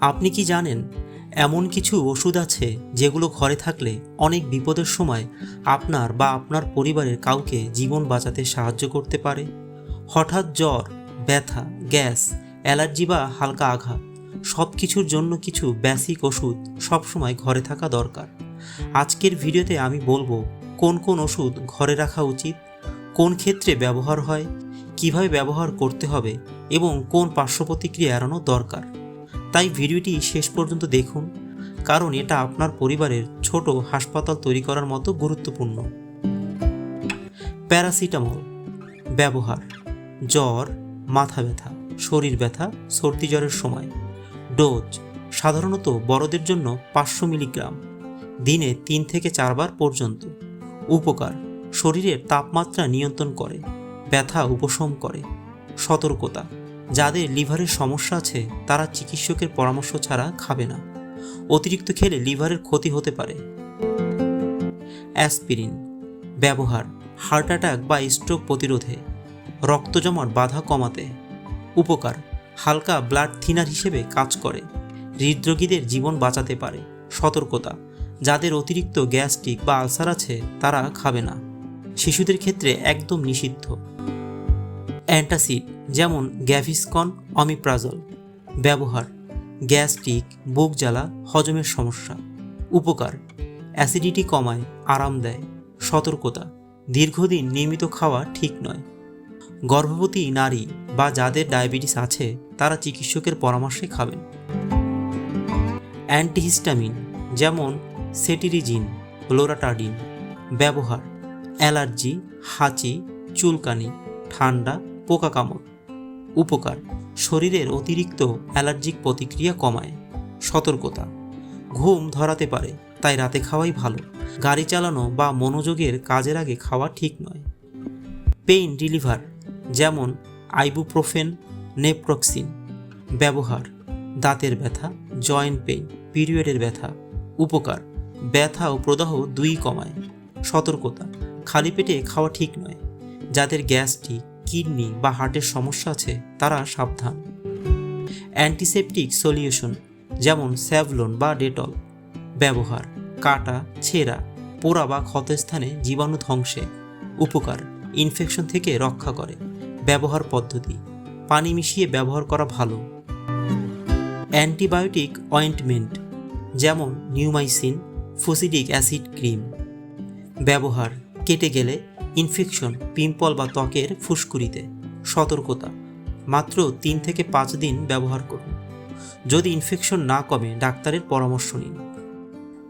আপনি কি জানেন, এমন কিছু ওষুধ আছে যেগুলো ঘরে থাকলে অনেক বিপদের সময় আপনার বা আপনার পরিবারের কাউকে জীবন বাঁচাতে সাহায্য করতে পারে? হঠাৎ জ্বর, ব্যথা, গ্যাস, অ্যালার্জি বা হালকা আঘাত সব কিছুর জন্য কিছু বেসিক ওষুধ সবসময় ঘরে থাকা দরকার। আজকের ভিডিওতে আমি বলব, কোন কোন ওষুধ ঘরে রাখা উচিত, কোন ক্ষেত্রে ব্যবহার হয়, কীভাবে ব্যবহার করতে হবে এবং কোন পার্শ্ব প্রতিক্রিয়া এড়ানো দরকার। তাই ভিডিওটি শেষ পর্যন্ত দেখুন, কারণ এটা আপনার পরিবারের ছোট হাসপাতাল তৈরি করার মতো গুরুত্বপূর্ণ। প্যারাসিটামল, ব্যবহার, জ্বর, মাথা ব্যথা, শরীর ব্যথা, সর্দি জ্বরের সময়। ডোজ, সাধারণত বড়দের জন্য পাঁচশো মিলিগ্রাম, দিনে তিন থেকে চারবার পর্যন্ত। উপকার, শরীরের তাপমাত্রা নিয়ন্ত্রণ করে, ব্যথা উপশম করে, সতর্কতা। যাদের লিভারের সমস্যা আছে, তারা চিকিৎসকের পরামর্শ ছাড়া খাবে না। অতিরিক্ত খেলে লিভারের ক্ষতি হতে পারে। অ্যাসপিরিন, ব্যবহার, হার্ট অ্যাটাক বা স্ট্রোক প্রতিরোধে, রক্ত জমার বাধা কমাতে, উপকার, হালকা ব্লাড থিনার হিসেবে কাজ করে, হৃদরোগীদের জীবন বাঁচাতে পারে, সতর্কতা, যাদের অতিরিক্ত গ্যাস্ট্রিক বা আলসার আছে, তারা খাবে না। শিশুদের ক্ষেত্রে একদম নিষিদ্ধ। অ্যান্টাসিড যেমন গ্যাভিসকন অমিপ্রাজল। ব্যবহার, গ্যাস্ট্রিক, বুক জ্বালা, হজমের সমস্যা। উপকার, অ্যাসিডিটি কমায়, আরাম দেয়, সতর্কতা, দীর্ঘদিন নিয়মিত খাওয়া ঠিক নয়। গর্ভবতী নারী বা যাদের ডায়াবেটিস আছে, তারা চিকিৎসকের পরামর্শে খাবেন। অ্যান্টিহিস্টামিন, যেমন সেটিরিজিন লোরাটাডিন ব্যবহার, অ্যালার্জি, হাঁচি, চুলকানি, ঠান্ডা পোকা কামড় উপকার। শরীরের অতিরিক্ত অ্যালার্জিক প্রতিক্রিয়া কমায়। সতর্কতা। ঘুম ধরাতে পারে, তাই রাতে খাওয়াই ভালো। গাড়ি চালানো বা মনোযোগের কাজের আগে খাওয়া ঠিক নয়। পেইন রিলিভার যেমন আইবুপ্রোফেন, নেপ্রক্সিন। ব্যবহার। দাঁতের ব্যথা, জয়েন্ট পেইন, পিরিয়ডের ব্যথা। উপকার। ব্যথা ও প্রদাহ দুই কমায়। সতর্কতা। খালি পেটে খাওয়া ঠিক নয়। যাদের গ্যাস্ট্রিক কিডনি বা হার্টের সমস্যা আছে, তারা সাবধান। অ্যান্টিসেপটিক সলিউশন, যেমন স্যাভলন বা ডেটল। ব্যবহার, কাটা, ছেঁড়া, পোড়া বা ক্ষতস্থানে জীবাণু ধ্বংসে। উপকার, ইনফেকশন থেকে রক্ষা করে। ব্যবহার পদ্ধতি, পানি মিশিয়ে ব্যবহার করা ভালো। অ্যান্টিবায়োটিক অয়েন্টমেন্ট, যেমন নিউমাইসিন, ফুসিডিক অ্যাসিড ক্রিম। ব্যবহার, কেটে গেলে ইনফেকশন, পিম্পল বা ত্বকের ফুসকুড়িতে। সতর্কতা, মাত্র তিন থেকে পাঁচ দিন ব্যবহার করুন। যদি ইনফেকশন না কমে, ডাক্তারের পরামর্শ নিন।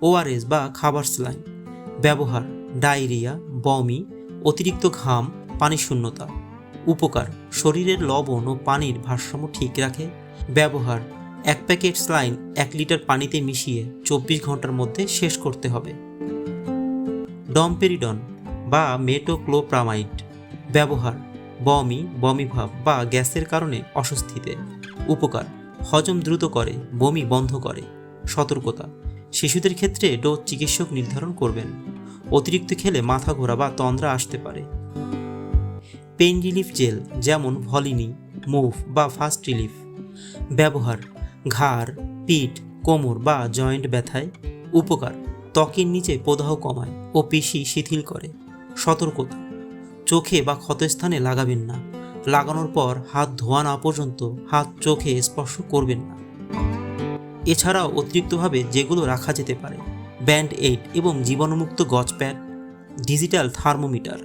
ওআরএস বা খাবার স্লাইন, ব্যবহার, ডায়রিয়া, বমি, অতিরিক্ত ঘাম, পানি শূন্যতা। উপকার, শরীরের লবণ ও পানির ভারসাম্য ঠিক রাখে। ব্যবহার, এক প্যাকেট স্লাইন এক লিটার পানিতে মিশিয়ে চব্বিশ ঘণ্টার মধ্যে শেষ করতে হবে। ডমপেরিডন বা মেটোক্লোপ্রামাইড ব্যবহার, বমি, বমিভাব বা গ্যাসের কারণে অস্বস্তিতে। উপকার, হজম দ্রুত করে, বমি বন্ধ করে। সতর্কতা, শিশুদের ক্ষেত্রে ডোজ চিকিৎসক নির্ধারণ করবেন। অতিরিক্ত খেলে মাথা ঘোরা বা তন্দ্রা আসতে পারে। পেইন রিলিফ জেল যেমন ভলিনি, মুভ বা ফাস্ট রিলিফ। ব্যবহার, ঘাড়, পিঠ, কোমর বা জয়েন্ট ব্যথায়। উপকার, ত্বকের নিচে প্রদাহ কমায় ও পেশি শিথিল করে। সতর্কতা। চোখে বা ক্ষতস্থানে লাগাবেন না। লাগানোর পর হাত ধোয়া না পর্যন্ত হাত চোখে স্পর্শ করবেন না। এছাড়াও অতিরিক্তভাবে যেগুলো রাখা যেতে পারে। ব্যান্ড এইড এবং জীবাণুমুক্ত গজ প্যাড, ডিজিটাল থার্মোমিটার,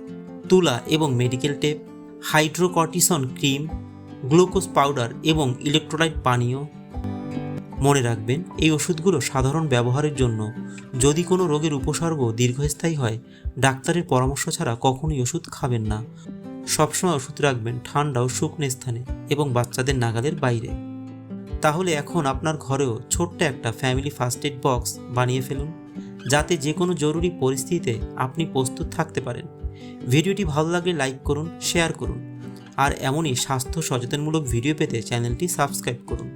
তুলা এবং medical tape, hydrocortisone cream, glucose powder এবং ইলেকট্রোলাইট পানীয় মনে রাখবেন, এই ওষুধগুলো সাধারণ ব্যবহারের জন্য। যদি কোনো রোগের উপসর্গ দীর্ঘস্থায়ী হয়, ডাক্তারের পরামর্শ ছাড়া কখনোই ওষুধ খাবেন না। সবসময় ওষুধ রাখবেন ঠান্ডা ও শুকনো স্থানে এবং বাচ্চাদের নাগালের বাইরে। তাহলে এখন আপনার ঘরেও ছোট্ট একটা ফ্যামিলি ফার্স্ট এড বক্স বানিয়ে ফেলুন, যাতে যে কোনো জরুরি পরিস্থিতিতে আপনি প্রস্তুত থাকতে পারেন। ভিডিওটি ভালো লাগলে লাইক করুন, শেয়ার করুন, আর এমনই স্বাস্থ্য সচেতনমূলক ভিডিও পেতে চ্যানেলটি সাবস্ক্রাইব করুন।